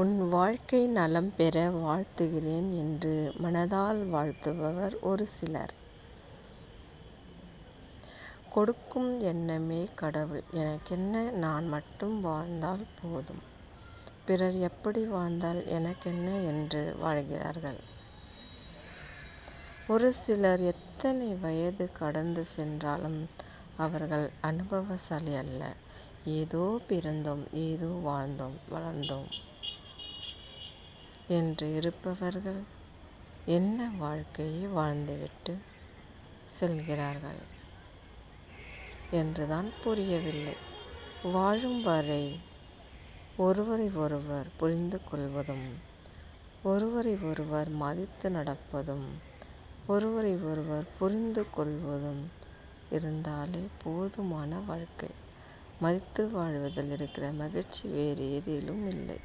உன் வாழ்க்கை நலம் பெற வாழ்த்துகிறேன் என்று மனதால் வாழ்த்துபவர் ஒரு சிலர். கொடுக்கும் எண்ணமே கடவுள் எனக்கென்ன நான் மட்டும் வாழ்ந்தால் போதும் பிறர் எப்படி வாழ்ந்தால் எனக்கென்ன என்று வாழ்கிறார்கள். ஒரு சிலர் எத்தனை வயது கடந்து சென்றாலும் அவர்கள் அனுபவசாலி அல்ல. ஏதோ பிறந்தோம் ஏதோ வாழ்ந்தோம் வளர்ந்தோம் என்று இருப்பவர்கள் என்ன வாழ்க்கையை வாழ்ந்துவிட்டு செல்கிறார்கள் என்றுதான் புரியவில்லை. வாழும் வரை ஒருவரை ஒருவர் புரிந்து கொள்வதும் ஒருவரை ஒருவர் மதித்து நடப்பதும் ஒருவரை ஒருவர் புரிந்து கொள்வதும் இருந்தாலே போதுமான வாழ்க்கை. மதித்து வாழ்வதில் இருக்கிற மகிழ்ச்சி வேறு எதிலும் இல்லை.